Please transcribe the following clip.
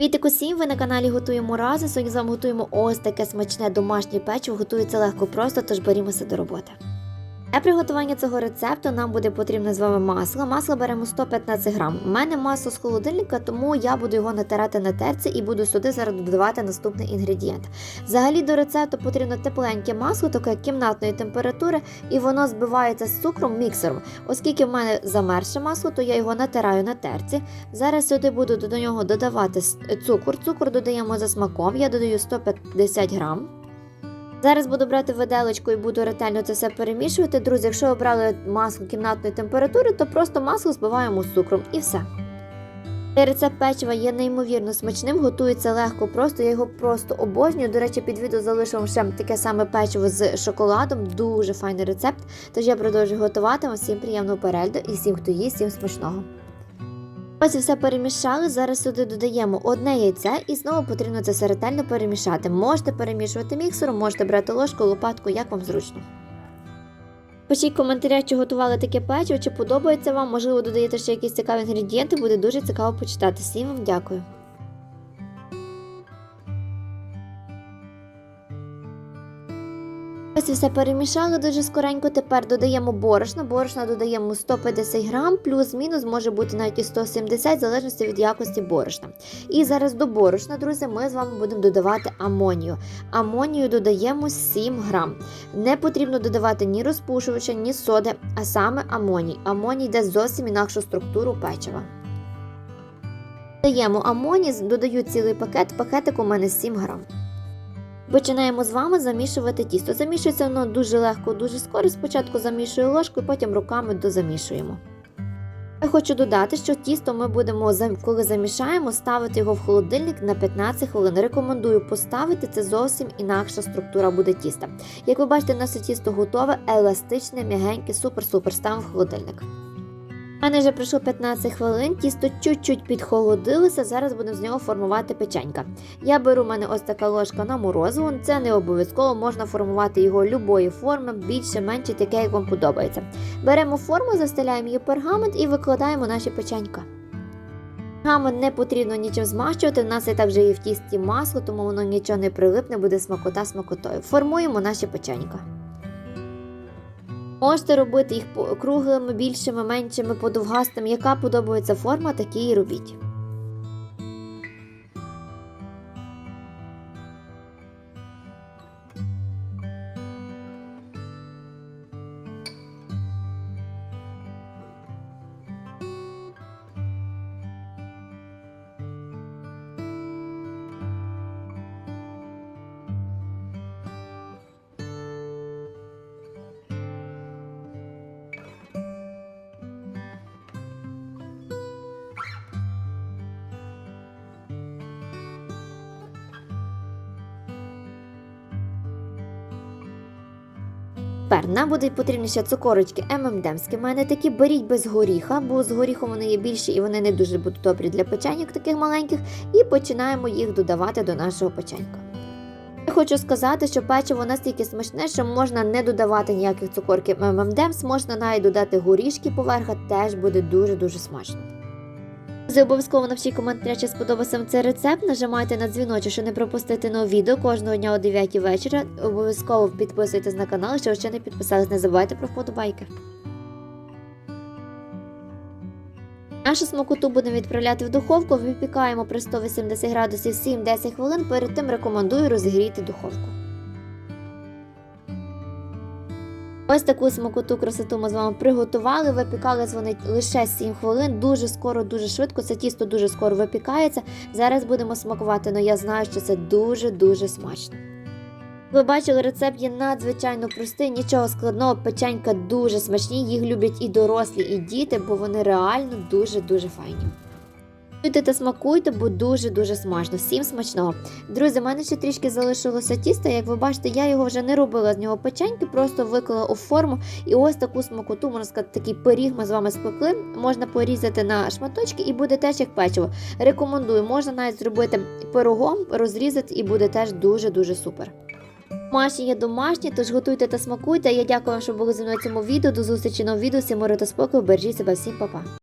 Вітик усім, ви на каналі Готуємо разом. Сьогодні з вами готуємо ось таке смачне домашнє печиво. Готується легко просто, тож берімося до роботи. Для приготування цього рецепту нам буде потрібно з вами масло. Масло беремо 115 грам. У мене масло з холодильника, тому я буду його натирати на терці і буду сюди зараз додавати наступний інгредієнт. Взагалі до рецепту потрібно тепленьке масло, таке кімнатної температури, і воно збивається з цукром міксером. Оскільки в мене замерзше масло, то я його натираю на терці. Зараз сюди буду до нього додавати цукор. Цукор додаємо за смаком. Я додаю 150 грам. Зараз буду брати виделочку і буду ретельно це все перемішувати. Друзі, якщо обрали масло кімнатної температури, то просто масло збиваємо з цукром і все. Цей рецепт печива є неймовірно смачним, готується легко, просто я його просто обожнюю. До речі, під відео залишу вам ще таке саме печиво з шоколадом. Дуже файний рецепт. Тож я продовжую готувати. Вам всім приємного перегляду і всім, хто їсть, всім смачного. Ось все перемішали. Зараз сюди додаємо одне яйце і знову потрібно це все ретельно перемішати. Можете перемішувати міксером, можете брати ложку, лопатку, як вам зручно. Пишіть в коментарях, чи готували таке печиво, чи подобається вам, можливо, додаєте ще якісь цікаві інгредієнти, буде дуже цікаво почитати. Всім вам дякую. Ось все перемішали дуже скоренько. Тепер додаємо борошно. Борошна додаємо 150 грам, плюс-мінус може бути навіть і 170, в залежності від якості борошна. І зараз до борошна, друзі, ми з вами будемо додавати амонію. Амонію додаємо 7 грам. Не потрібно додавати ні розпушувача, ні соди, а саме амоній. Амоній йде зовсім інакшу структуру печива. Даємо амоній, додаю цілий пакет, пакетик у мене 7 грам. Починаємо з вами замішувати тісто. Замішується воно дуже легко, дуже скоро. Спочатку замішую ложкою, потім руками дозамішуємо. Я хочу додати, що тісто ми будемо, коли замішаємо, ставити його в холодильник на 15 хвилин. Рекомендую поставити, це зовсім інакша структура буде тіста. Як ви бачите, наше тісто готове, еластичне, м'ягеньке, супер-супер. Ставимо в холодильник. Мене вже пройшло 15 хвилин, тісто чуть-чуть підхолодилося, зараз будемо з нього формувати печенька. Я беру в мене ось така ложка на морозиво, це не обов'язково, можна формувати його любої форми, більше, менше, таке, як вам подобається. Беремо форму, застеляємо її пергамент і викладаємо наші печенька. Пергамент не потрібно нічим змащувати, у нас і так вже є в тісті масло, тому воно нічого не прилипне, буде смакота смакотою. Формуємо наші печенька. Можете робити їх круглими, більшими, меншими, подовгастими. Яка подобається форма, такі і робіть. Тепер нам будуть потрібні ще цукорочки ММДемські. У мене такі беріть без горіха, бо з горіхом вони є більші і вони не дуже будуть добрі для печеньок таких маленьких. І починаємо їх додавати до нашого печенька. Я хочу сказати, що печиво настільки смачне, що можна не додавати ніяких цукорків ММДемс, можна навіть додати горішки поверха, теж буде дуже-дуже смачно. Друзі, обов'язково напишіть коментарі, чи сподобався вам цей рецепт. Нажимайте на дзвіночок, щоб не пропустити нове відео кожного дня о 9 вечора. Обов'язково підписуйтесь на канал, якщо ще не підписались, не забувайте про вподобайки. Нашу смакоту будемо відправляти в духовку, випікаємо при 180 градусів 7-10 хвилин. Перед тим рекомендую розігріти духовку. Ось таку смакоту красоту ми з вами приготували. Випікались вони лише 7 хвилин. Дуже скоро, дуже швидко. Це тісто дуже скоро випікається. Зараз будемо смакувати, але я знаю, що це дуже-дуже смачно. Ви бачили, рецепт є надзвичайно простий, нічого складного, печенька дуже смачні, їх люблять і дорослі, і діти, бо вони реально дуже-дуже файні. Готуйте та смакуйте, бо дуже-дуже смачно. Всім смачного. Друзі, в мене ще трішки залишилося тіста. Як ви бачите, я його вже не робила з нього печеньки, просто виклала у форму. І ось таку смакоту, можна сказати, такий пиріг ми з вами спекли. Можна порізати на шматочки і буде теж як печиво. Рекомендую, можна навіть зробити пирогом, розрізати і буде теж дуже-дуже супер. Домашні є домашні, тож готуйте та смакуйте. Я дякую вам, що були зі мною в цьому відео. До зустрічі на відео. Всім миру та спокою. Бережіть себе всім, па-па.